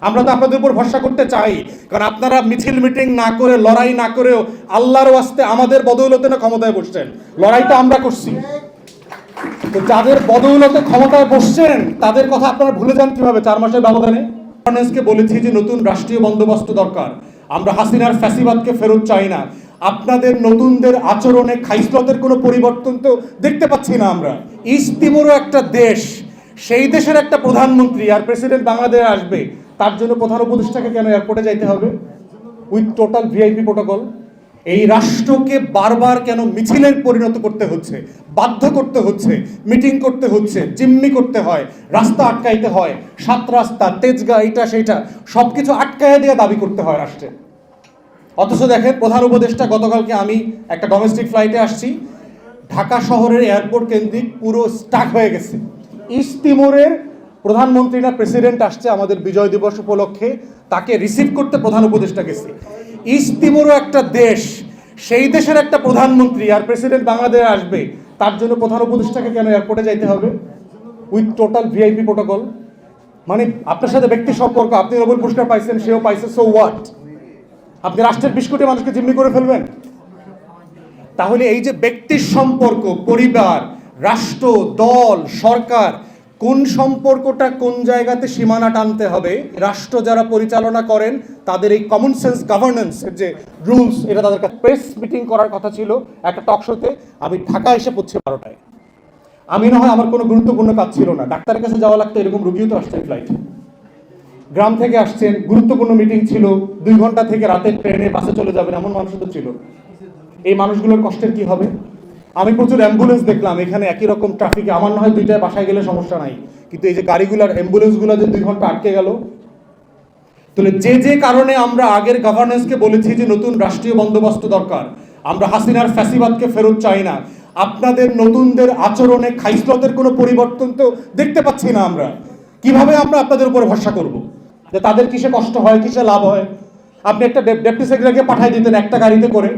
আমরা তো আপনাদের উপর ভরসা করতে চাই। কারণ আপনারা মিছিল, মিটিং না করে, লড়াই না করেও আল্লাহর ওয়াস্তে আমাদের বদৌলতে না ক্ষমতায় বসছেন। লড়াইটা আমরা করছি। তো যাদের বদৌলতে ক্ষমতায় বসছেন, তাদের কথা আপনারা ভুলে যান কীভাবে? চার মাসের ব্যবধানে? গভর্নেন্সকে বলেছি যে নতুন রাষ্ট্রীয় বন্দোবস্ত দরকার। আমরা হাসিনার ফ্যাসিবাদকে ফেরত চাই না। আপনাদের নতুনদের আচরণে খাইসলতের কোনো পরিবর্তন তো দেখতে পাচ্ছি না আমরা। ইস্ট তিমুরও একটা দেশ। সেই দেশের একটা প্রধানমন্ত্রী আর প্রেসিডেন্ট বাংলাদেশে আসবে। তার জন্য প্রধান উপদেষ্টাকে কেন এয়ারপোর্টে যাইতে হবে? উইথ টোটাল ভিআইপি প্রোটোকল এই রাষ্ট্রকে বারবার কেন মিছিলের পরিণত করতে হচ্ছে, বাধ্য করতে হচ্ছে মিটিং করতে হচ্ছে, জিম্মি করতে হয়, রাস্তা আটকাইতে হয়, সাত রাস্তা তেজগা এইটা, সেইটা সব কিছু আটকাইয়া দিয়ে দাবি করতে হয় রাষ্ট্রে। অথচ দেখেন, প্রধান উপদেষ্টা গতকালকে আমি একটা ডোমেস্টিক ফ্লাইটে আসছি, ঢাকা শহরের এয়ারপোর্ট কেন্দ্রিক পুরো স্টাক হয়ে গেছে। ইস্ট তিমুরের প্রধানমন্ত্রী না প্রেসিডেন্ট আসছে আমাদের বিজয় দিবস উপলক্ষে, তাকে রিসিভ করতে প্রধান উপদেষ্টা গেছে। ইস্ট তিমুরও একটা দেশ, সেই দেশের একটা প্রধানমন্ত্রী আর প্রেসিডেন্ট বাংলাদেশে আসবে, তার জন্য প্রধান উপদেষ্টাকে কেন এয়ারপোর্টে যাইতে হবে? উইথ টোটাল ভিআইপি প্রোটোকল মানে আপনার সাথে ব্যক্তি সম্পর্ক, আপনি নোবেল পুরস্কার পাইছেন, সেও পাইছে সো হোয়াট আপনি রাষ্ট্রের বিশ কোটি মানুষকে জিম্মি করে ফেলবেন? তাহলে এই যে ব্যক্তির সম্পর্ক, পরিবার, রাষ্ট্র, দল, সরকার কোন সম্পর্কটা কোন জায়গাতে সীমানা টানতে হবে, রাষ্ট্র যারা পরিচালনা করেন, তাদের এই কমন সেন্স গভর্নেন্সের যে রুলস এটা তাদের কাছে প্রেস মিটিং করার কথা ছিল একটা টক শোতে আমি ঢাকা এসে পড়ছি বারোটায়। আমি না হয় আমার কোনো গুরুত্বপূর্ণ কাজ ছিল না। ডাক্তারের কাছে যাওয়া লাগতো, এরকম রুগীও তো আসছে ফ্লাইটে গ্রাম থেকে আসছেন, গুরুত্বপূর্ণ মিটিং ছিল, দুই ঘণ্টা থেকে রাতের ট্রেনে বাসে চলে যাবেন, এমন মানুষও তো ছিল। এই মানুষগুলোর কষ্টের কি হবে? আমি প্রচুর অ্যাম্বুলেন্স দেখলাম, এখানে একই রকম ট্রাফিকে আমার না হয় দুইটায় বাসায় গেলে সমস্যা নাই। কিন্তু এই যে গাড়িগুলোর অ্যাম্বুলেন্সগুলো যে দুই ঘণ্টা আটকে গেল, তাহলে যে যে কারণে আমরা আগের গভর্নেন্সকে বলেছি যে নতুন রাষ্ট্রীয় বন্দোবস্ত দরকার, আমরা হাসিনার ফ্যাসিবাদকে ফেরত চাই না। আপনাদের নতুনদের আচরণে খাইসলতের কোনো পরিবর্তন তো দেখতে পাচ্ছি না আমরা। কীভাবে আমরা আপনাদের উপর ভরসা করব? যে তাদের কিসে কষ্ট হয়, কিসে লাভ হয়? আপনি একটা ডেপুটি সেক্রেটারিকে পাঠিয়ে দিতেন একটা গাড়িতে করে।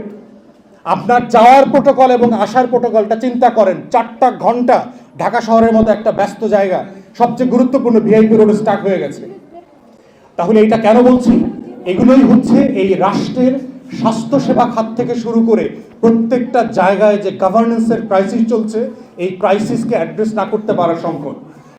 আপনার যাওয়ার প্রোটোকল এবং আসার প্রোটোকলটা চিন্তা করেন। চারটা ঘণ্টা ঢাকা শহরের মতো একটা ব্যস্ত জায়গা, সবচেয়ে গুরুত্বপূর্ণ ভিআইপি রোড স্টাক হয়ে গেছে। তাহলে এটা কেন বলছি? এগুলোই হচ্ছে এই রাষ্ট্রের স্বাস্থ্যসেবা খাত থেকে শুরু করে প্রত্যেকটা জায়গায় যে গভর্নেন্সের ক্রাইসিস চলছে, এই ক্রাইসিসকে অ্যাড্রেস না করতে পারার সংকট।